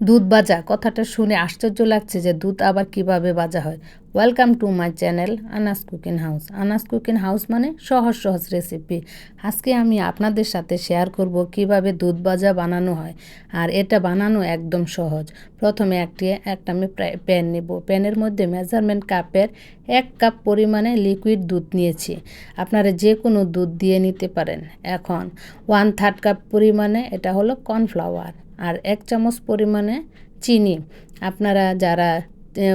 দুধ বাজা। কথাটা শুনে আশ্চর্য লাগছে যে দুধ আবার কীভাবে বাজা হয়। Welcome to my channel Anas cooking house Anas cooking house মানে সহজ সহজ রেসিপি আজকে আমি আপনাদের সাথে শেয়ার করব কীভাবে দুধ বাজা বানানো হয়। আর এটা বানানো একদম সহজ। প্রথমে একটি, একটা আমি প্যান নেব। প্যানের মধ্যে মেজারমেন্ট কাপের এক কাপ পরিমাণে লিকুইড দুধ নিয়েছি। আপনারা যে কোনো দুধ দিয়ে নিতে পারেন। এখন ওয়ান থার্ড কাপ পরিমাণে এটা হলো কর্নফ্লাওয়ার আর এক চামচ পরিমাণে চিনি। আপনারা যারা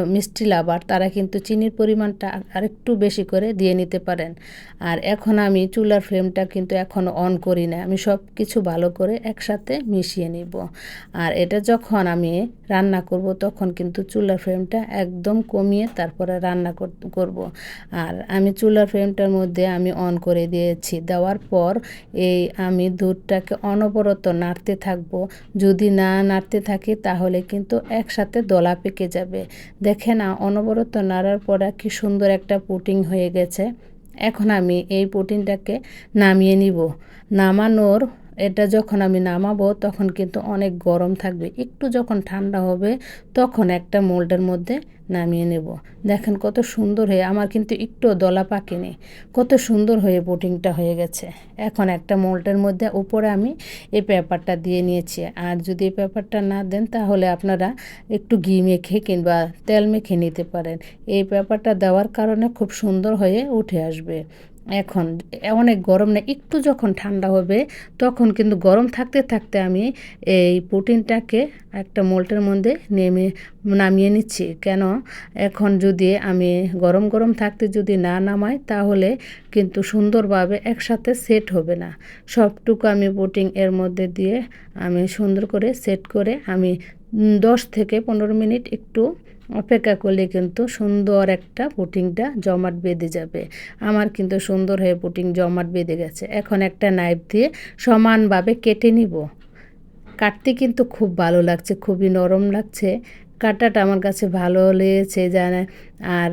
মিষ্টি লাভার, তারা কিন্তু চিনির পরিমাণটা আরেকটু বেশি করে দিয়ে নিতে পারেন। আর এখন আমি চুলার ফ্লেমটা কিন্তু এখন অন করি না। আমি সব কিছু ভালো করে একসাথে মিশিয়ে নিব। আর এটা যখন আমি রান্না করব, তখন কিন্তু চুলার ফ্লেমটা একদম কমিয়ে তারপরে রান্না করব। আর আমি চুলার ফ্লেমটার মধ্যে আমি অন করে দিয়েছি। দেওয়ার পর এই আমি দুধটাকে অনবরত নাড়তে থাকব। যদি না নাড়তে থাকি, তাহলে কিন্তু একসাথে দলা পেকে যাবে। দেখে না, অনবরত নাড়ার পরা কি সুন্দর একটা পুটিং হয়ে গেছে। এখন আমি এই পুটিংটাকে নামিয়ে নিব। নামানোর এটা যখন আমি নামাবো, তখন কিন্তু অনেক গরম থাকবে। একটু যখন ঠান্ডা হবে, তখন একটা মোল্ডের মধ্যে নামিয়ে নেব। দেখেন কত সুন্দর হয়ে, আমার কিন্তু একটু দলা পাকেনি। কত সুন্দর হয়ে বোটিংটা হয়ে গেছে। এখন একটা মোল্ডের মধ্যে উপরে আমি এই পেপারটা দিয়ে নিয়েছি। আর যদি এই পেপারটা না দেন, তাহলে আপনারা একটু ঘি মেখে কিংবা তেল মেখে নিতে পারেন। এই পেপারটা দেওয়ার কারণে খুব সুন্দর হয়ে উঠে আসবে। এখন অনেক গরম না একটু যখন ঠান্ডা হবে তখন কিন্তু গরম থাকতে থাকতে আমি এই প্রোটিনটাকে একটা মোল্টের মধ্যে নেমে নামিয়ে নিচ্ছি। কেন? এখন যদি আমি গরম গরম থাকতে যদি না নামাই তাহলে কিন্তু সুন্দরভাবে একসাথে সেট হবে না। সবটুকু আমি বোটিং এর মধ্যে দিয়ে আমি সুন্দর করে সেট করে আমি দশ থেকে পনেরো মিনিট একটু অপেক্ষা করলে কিন্তু সুন্দর একটা পুটিংটা জমাট বেঁধে যাবে। আমার কিন্তু সুন্দর হয়ে পুটিং জমাট বেঁধে গেছে। এখন একটা নাইফ দিয়ে সমানভাবে কেটে নিব। কাটতে কিন্তু খুব ভালো লাগছে, খুবই নরম লাগছে। কাটাটা আমার কাছে ভালো লেগেছে জানে, আর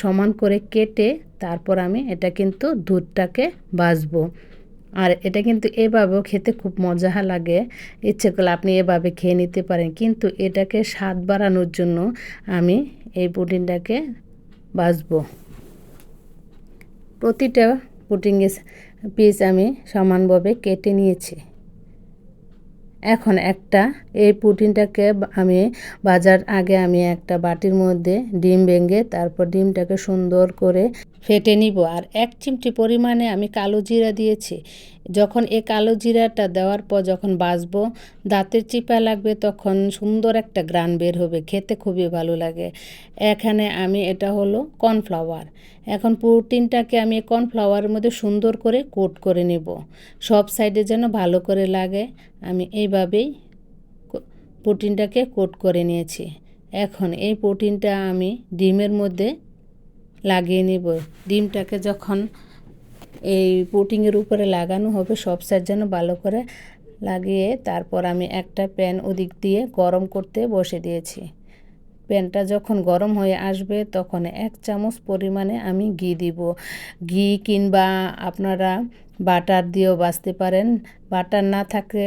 সমান করে কেটে তারপর আমি এটা কিন্তু দুধটাকে বাজবো আর এটা কিন্তু এভাবেও খেতে খুব মজা লাগে। ইচ্ছে করলে আপনি এভাবে খেয়ে নিতে পারেন। কিন্তু এটাকে স্বাদ বাড়ানোর জন্য আমি এই পুটিনটাকে বাজবো। প্রতিটা পুডিংয়ের পিস আমি সমানভাবে কেটে নিয়েছি। এখন একটা এই পুটিনটাকে আমি বাজার আগে আমি একটা বাটির মধ্যে ডিম ভেঙে তারপর ডিমটাকে সুন্দর করে ফেটে নিব। আর এক চিমটি পরিমাণে আমি কালো জিরা দিয়েছি। যখন এই কালো জিরাটা দেওয়ার পর যখন বাজবো দাঁতের চিপা লাগবে তখন সুন্দর একটা গ্রান বের হবে। খেতে খুবই ভালো লাগে। এখানে আমি এটা হলো কর্নফ্লাওয়ার। এখন প্রোটিনটাকে আমি কর্নফ্লাওয়ারের মধ্যে সুন্দর করে কোট করে নেব। সব সাইডে যেন ভালো করে লাগে। আমি এইভাবেই প্রোটিনটাকে কোট করে নিয়েছি। এখন এই প্রোটিনটা আমি ডিমের মধ্যে লাগিয়ে নেব। ডিমটাকে যখন এই পুটিংয়ের উপরে লাগানো হবে, সব সাইড যেন ভালো করে লাগিয়ে তারপর আমি একটা প্যান ওদিক দিয়ে গরম করতে বসে দিয়েছি। প্যানটা যখন গরম হয়ে আসবে, তখন এক চামচ পরিমাণে আমি ঘি দিব। ঘি কিংবা আপনারা বাটার দিয়েও বাঁচতে পারেন। বাটার না থাকলে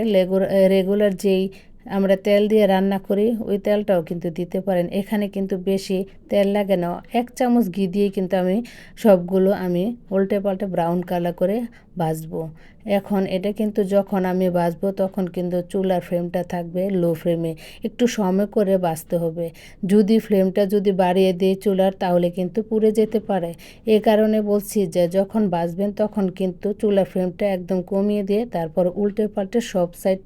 রেগুলার যেই আমরা তেল দিয়ে রান্না করি, ওই তেলটাও কিন্তু দিতে পারেন। এখানে কিন্তু বেশি তেল লাগে না। এক চামচ ঘি দিয়ে কিন্তু আমি সবগুলো আমি উল্টে পাল্টে ব্রাউন কালার করে ভাজবো। এখন এটা কিন্তু যখন আমি বাজবো তখন কিন্তু চুলার ফ্লেমটা থাকবে লো ফ্লেমে। একটু সময় করে বাঁচতে হবে। যদি ফ্লেমটা যদি বাড়িয়ে দিই চুলার তাহলে কিন্তু পুড়ে যেতে পারে। এ কারণে বলছি যে যখন বাজবেন তখন কিন্তু চুলার ফ্লেমটা একদম কমিয়ে দিয়ে তারপর উল্টে পাল্টে সব সাইড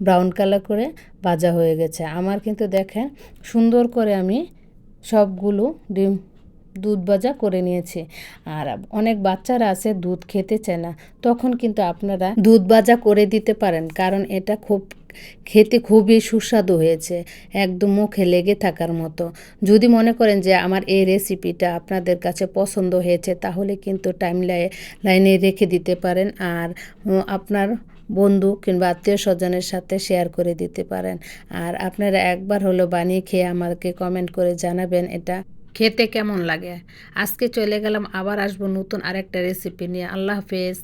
ব্রাউন কালার করে ভাজা হয়ে গেছে। আমার কিন্তু দেখেন সুন্দর করে আমি সবগুলো ডিম দুধ ভাজা করে নিয়েছে। আর অনেক বাচ্চারা আছে, দুধ খেতে চায় না। তখন কিন্তু আপনারা দুধ ভাজা করে দিতে পারেন, কারণ এটা খুব খেতে খুবই সুস্বাদু হয়েছে, একদম মুখে লেগে থাকার মতো। যদি মনে করেন যে আমার এই রেসিপিটা আপনাদের কাছে পছন্দ হয়েছে, তাহলে কিন্তু টাইম লাইনে রেখে দিতে পারেন আর আপনার বন্ধু কিংবা আত্মীয় স্বজনের সাথে শেয়ার করে দিতে পারেন। আর আপনারা একবার হলো বানিয়ে খেয়ে আমাকে কমেন্ট করে জানাবেন এটা। খেতে কেমন লাগে? আজকে চলে গেলাম আবার আসব নতুন আরেকটা রেসিপি নিয়ে। আল্লাহ হাফেজ।